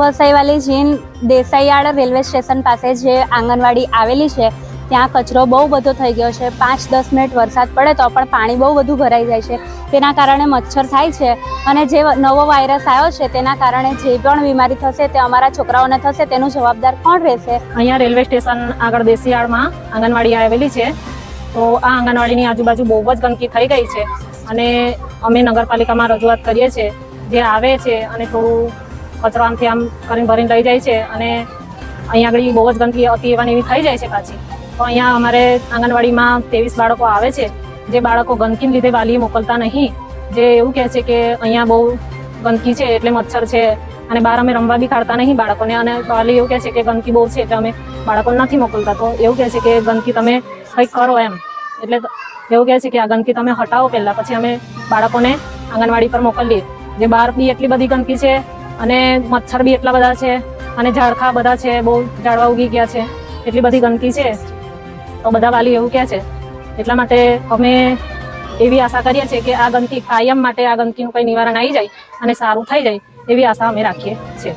વસાઈવાલી જીન દેસાઈયાળ railway station પાસે જે આંગણવાડી આવેલી છે, ત્યાં કચરો બહુ બધો થઈ ગયો છે. પાંચ દસ મિનિટ વરસાદ પડે તો પણ પાણી બહુ બધું ભરાઈ જાય છે. તેના કારણે મચ્છર થાય છે અને જે નવો વાયરસ આવ્યો છે તેના કારણે જે પણ બીમારી થશે તે અમારા છોકરાઓને થશે, તેનું જવાબદાર કોણ રહેશે? અહીંયા રેલવે સ્ટેશન આગળ દેશિયાળમાં આંગણવાડી આવેલી છે. તો આ આંગણવાડીની આજુબાજુ બહુ જ ગંદકી થઈ ગઈ છે અને અમે નગરપાલિકામાં રજૂઆત કરીએ છીએ. જે આવે છે અને થોડું કચરો આમથી આમ કરીને ભરીને લઈ જાય છે અને અહીંયા આગળ બહુ જ ગંદકી અતિ એવાની એવી થઈ જાય છે પાછી. તો અહીંયા અમારે આંગણવાડીમાં ત્રેવીસ બાળકો આવે છે. જે બાળકો ગંદકીને લીધે વાલી મોકલતા નહીં. જે એવું કહે છે કે અહીંયા બહુ ગંદકી છે એટલે મચ્છર છે અને બહાર અમે રમવા બી કાઢતા નહીં બાળકોને. અને વાલી એવું કહે છે કે ગંદકી બહુ છે એટલે અમે બાળકોને નથી મોકલતા. તો એવું કહે છે કે ગંદકી તમે કંઈક કરો એમ. એટલે એવું કહે છે કે આ ગંદકી તમે હટાવો પહેલાં. પછી અમે બાળકોને આંગણવાડી પર મોકલીએ. જે બહાર બી એટલી બધી ગંદકી છે અને મચ્છર બી એટલા બધા છે અને ઝાડખા બધા છે, બહુ ઝાડવા ઉગી ગયા છે. એટલી બધી ગંદકી છે. તો બધા વાલી એવું કહે છે. એટલા માટે અમે એવી આશા કરીએ છીએ કે આ ગંદકી કાયમ માટે આ ગંદકીનું કંઈ નિવારણ આવી જાય અને સારું થઈ જાય એવી આશા અમે રાખીએ છીએ.